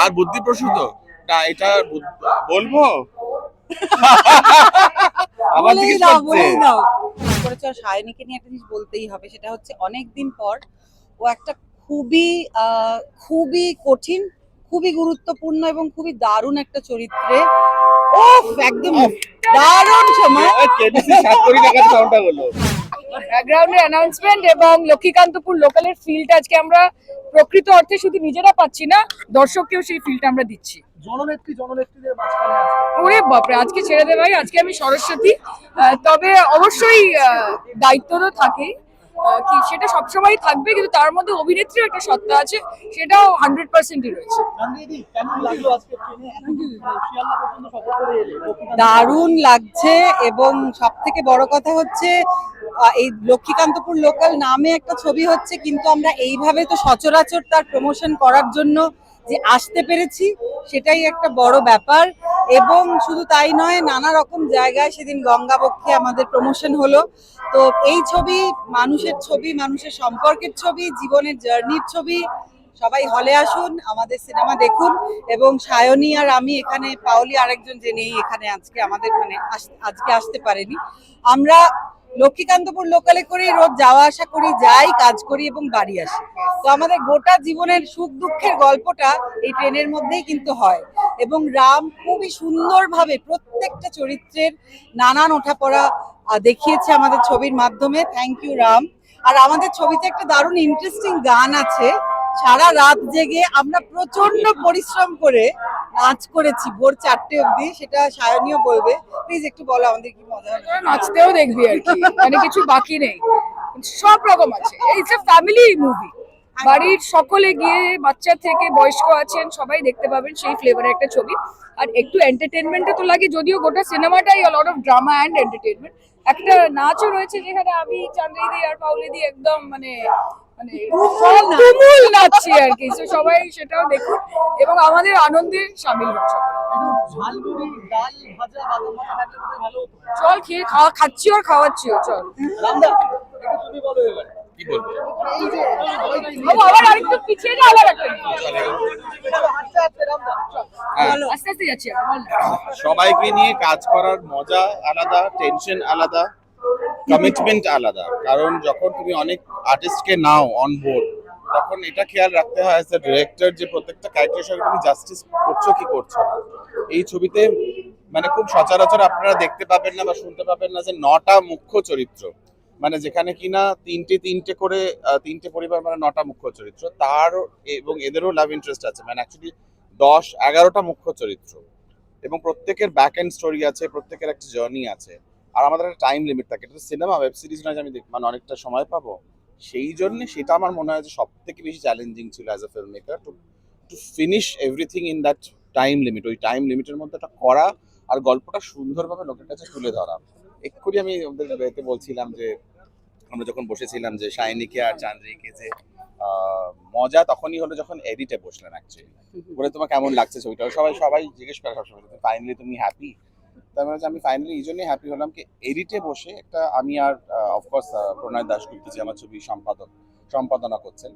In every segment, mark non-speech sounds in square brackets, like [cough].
কার বুদ্ধি প্রসূত? না এটা বলব? [laughs] আমার দিকে করেছে। আর সায়নীকে নিয়ে একটা জিনিস বলতেই হবে সেটা হচ্ছে অনেক দিন পর ও একটা খুবই আহ, খুবই কঠিন খুবই গুরুত্বপূর্ণ এবং খুবই দারুণ একটা চরিত্রে। ও একদম দারুণ সময়। ব্যাকগ্রাউন্ডের অ্যানাউন্সমেন্ট এবং লক্ষ্মীকান্তপুর লোকালের ফিল্ড আজকে আমরা প্রকৃত অর্থে শুধু নিজেরা পাচ্ছি না দর্শককেও সেই ফিল্ডটা আমরা দিচ্ছি। জননেত্রী জননেত্রীদের মাঝখানে ওরে বাপরে আজকে ছেড়ে দে ভাই আজকে আমি সরস্বতী। আহ, তবে অবশ্যই দায়িত্ব তো থাকেই। কি সেটা সবসময় থাকবে কিন্তু তার মধ্যে অভিনেত্রীর একটা সত্তা আছে সেটাও হান্ড্রেড পার্সেন্টই রয়েছে। লক্ষ্মীকান্ত দারুণ লাগছে এবং সব থেকে বড় কথা হচ্ছে এই লক্ষ্মীকান্তপুর লোকাল নামে একটা ছবি হচ্ছে কিন্তু আমরা এইভাবে তো সচরাচর তার প্রমোশন করার জন্য যে আসতে পেরেছি, সেটাই একটা বড় ব্যাপার। এবং শুধু তাই নয়, নানা রকম জায়গায় সেদিন গঙ্গাবক্ষে আমাদের প্রমোশন হলো। তো এই ছবি, মানুষের ছবি, মানুষের সম্পর্কের ছবি, জীবনের জার্নির ছবি, সবাই হলে আসুন, আমাদের সিনেমা দেখুন। এবং সায়নী আর আমি এখানে, পাওলি আরেকজন যে নেই এখানে আজকে আমাদের মানে আজকে আসতে পারেনি। আমরা লক্ষ্মীকান্তপুর লোকালে করেই রোজ যাওয়া আসা করি, যাই কাজ করি এবং বাড়ি আসি। তো আমাদের গোটা জীবনের সুখ দুঃখের গল্পটা এই ট্রেনের মধ্যেই কিন্তু হয় এবং রাম খুবই সুন্দরভাবে প্রত্যেকটা চরিত্রের নানান ওঠাপড়া দেখিয়েছে আমাদের ছবির মাধ্যমে। Thank you Ram. আর আমাদের ছবিতে একটা দারুণ ইন্টারেস্টিং গান আছে। সারা রাত জেগে আমরা প্রচণ্ড পরিশ্রম করে নাচ করেছি ভোর চারটে অবধি সেটা সায়নীয় বলবে। প্লিজ একটু বলো আমাদের কি মজা তোরা নাচতেও দেখবি আর কি মানে কিছু বাকি নেই। সব রকম আছে ইটস এ ফ্যামিলি মুভি বাড়ির সকলে গিয়ে বাচ্চা থেকে বয়স্ক আছেন সবাই দেখতে পাবেন সেই ফ্লেভারের একটা ছবি। আর একটু এন্টারটেনমেন্টও তো লাগে যদিও গোটা সিনেমাটাই lot of drama and entertainment একটা নাচও রয়েছে যেখানে আমি চান্দ্রিদি আর পাউলিদি একদম মানে মানে তুমুল নাচছি আর কি। So সবাই সেটাও দেখুন এবং আমাদের আনন্দে সামিল হন চল খেয়ে খাওয়া খাচ্ছি আর খাওয়াচ্ছিও চল। রামদা একটু তুমি বলো এবার। কি বলব? আবার আরেকটু পিছিয়ে আস্তে আস্তে যাচ্ছি না। সবাইকে নিয়ে কাজ করার মজা আলাদা টেনশন আলাদা। কমিটমেন্ট আলাদা। কারণ যখন তুমি অনেক আর্টিস্টকে নাও অন বোর্ড তখন এটা খেয়াল রাখতে হয় অ্যাজ ডিরেক্টর যে প্রত্যেকটা ক্যারেক্টারের সঙ্গে তুমি জাস্টিস করছ কি করছ না। এই ছবিতে মানে খুব সচরাচর আপনারা দেখতে পাবেন না বা শুনতে পাবেন না যে নটা মুখ্য চরিত্র। মানে যেখানে কিনা তিনটে তিনটে করে তিনটে পরিবার মানে নটা মুখ্য চরিত্র। তার এবং এদেরও লাভ ইন্টারেস্ট আছে। মানে অ্যাকচুয়ালি দশ, এগারোটা মুখ্য চরিত্র। এবং প্রত্যেকের ব্যাক এন্ড স্টোরি আছে, প্রত্যেকের একটা জার্নি আছে। আর আমাদের একটা টাইম লিমিট থাকে। এটা সিনেমা ওয়েব সিরিজ নয় যে আমি মানে অনেকটা সময় পাবো। সেই জন্য সেটা আমার মনে হয় যে সব থেকে বেশি চ্যালেঞ্জিং ছিল as a film maker to to finish everything in that time limit ওই টাইম লিমিটের মধ্যে একটা করা আর গল্পটা সুন্দরভাবে লোকের কাছে তুলে ধরা। এক্ষুনি আমি ওদের এতে বলছিলাম যে, আমরা যখন বসেছিলাম যে শাইনিকে আর চান্দ্রিকে যে মজা তখনই হলো যখন এডিটে বসলেন অ্যাকচুয়ালি বলে, তোমার কেমন লাগছে ছবিটা? সবাই সবাই জিজ্ঞেস করে সবসময় ফাইনালি তুমি হ্যাপি তার মানে আমি ফাইনালি এই জন্যই হ্যাপি হলাম কি এডিটে বসে একটা আমি আর অফকোর্স প্রণয় দাশগুপ্ত যে আমার ছবি সম্পাদক, সম্পাদনা করছেন।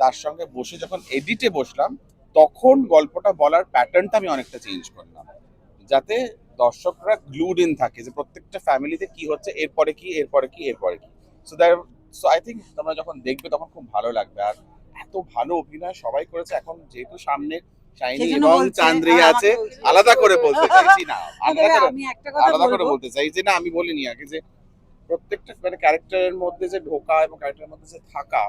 তার সঙ্গে বসে যখন এডিটে বসলাম, তখন গল্পটা বলার প্যাটার্নটা আমি অনেকটা চেঞ্জ করলাম। যাতে দর্শকরা গ্লুড ইন থাকে যে প্রত্যেকটা ফ্যামিলিতে কি হচ্ছে, এরপরে কি এরপরে কি এরপরে কি। So there so I think তোমরা যখন দেখবে তখন খুব ভালো লাগবে। আর এত ভালো অভিনয় সবাই করেছে, এখন যেহেতু সামনে শাইনি এবং চান্দ্রিয়া আছে আলাদা করে বলতে চাইছি না না, আলাদা করে আমি বলতে না বলিনি আগে যে প্রত্যেকটা মানে ক্যারেক্টারের মধ্যে যে ঢোকা এবং ক্যারেক্টারের মধ্যে যে থাকা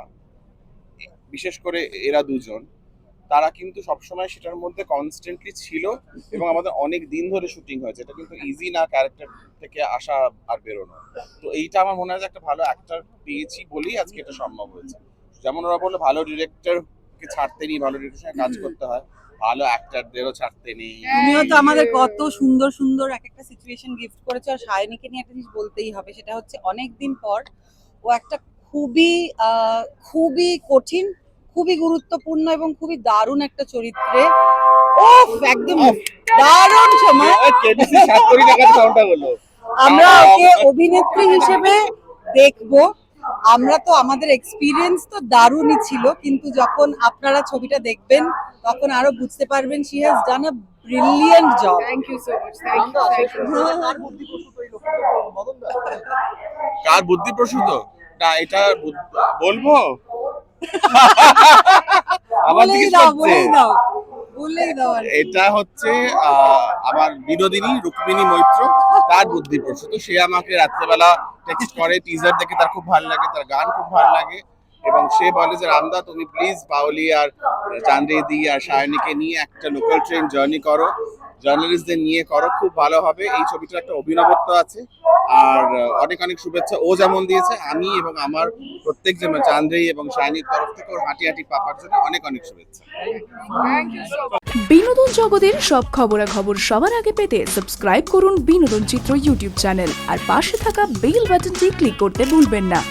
বিশেষ করে এরা দুজন তারা কিন্তু সবসময় সেটার মধ্যে কনস্ট্যান্টলি ছিল এবং আমাদের অনেক দিন ধরে শুটিং হয়েছে। এটা কিন্তু ইজি না ক্যারেক্টার থেকে আসা আর বেরোনো। তো এইটা আমার মনে হয় যে একটা ভালো অ্যাক্টর পেয়েছি বলেই আজকে এটা সম্ভব হয়েছে। যেমন ওরা বলল ভালো ডিরেক্টরকে ছাড়তে নিয়ে ভালো ডিরেক্টরের সঙ্গে কাজ করতে হয়। ভালো অ্যাক্টরদেরও ছাড়তে নেই। তুমিও তো আমাদের কত সুন্দর সুন্দর এক একটা সিচুয়েশন গিফট করেছ আর সায়নীকে নিয়ে একটা জিনিস বলতেই হবে সেটা হচ্ছে অনেক দিন পর ও একটা খুবই আহ, খুবই কঠিন খুবই গুরুত্বপূর্ণ এবং খুবই দারুণ একটা চরিত্রে। ওফ একদম দারুণ সময়। কেবিসি সাত কোটি টাকার সাউন্ডটা হলো আমরা ওকে অভিনেত্রী হিসেবে দেখব। আমরা তো আমাদের এক্সপিরিয়েন্স তো দারুণই ছিল কিন্তু যখন আপনারা ছবিটা দেখবেন তখন আরও বুঝতে পারবেন she has done a brilliant job thank you so much thank you Ramda, thank প্রশ্ন, কার বুদ্ধি প্রসূত না। এটা বুদ্ধ- বলব? [laughs] বলেই জিজ্ঞেস দাও এটা হচ্ছে আহ, আমার বিনোদিনী রুক্মিণী মৈত্র। তার বুদ্ধি প্রসূত সে আমাকে রাত্রেবেলা টেক্সট করে টিজার দেখে তার খুব ভালো লাগে, তার গান খুব ভালো লাগে। এবং সে বলে যে, রামদা, তুমি প্লিজ পাওলি আর চান্দ্রেদি আর সায়নীকে নিয়ে একটা লোকাল ট্রেন জার্নি করো। জার্নালিস্টদের নিয়ে করো, খুব ভালো হবে। এই ছবিটার একটা অভিনবত্ব আছে। আর অনেক অনেক শুভেচ্ছা। ও যেমন দিয়েছে, আমি এবং আমার প্রত্যেক জন চান্দ্রেই এবং সায়নীর তরফ থেকে ওর হাঁটি হাঁটি পাপার জন্য অনেক অনেক শুভেচ্ছা। বিনোদন জগতের সব খবরাখবর সবার আগে পেতে সাবস্ক্রাইব করুন বিনোদন চিত্র ইউটিউব চ্যানেল আর পাশে থাকা বেল বাটনটি ক্লিক করতে ভুলবেন না।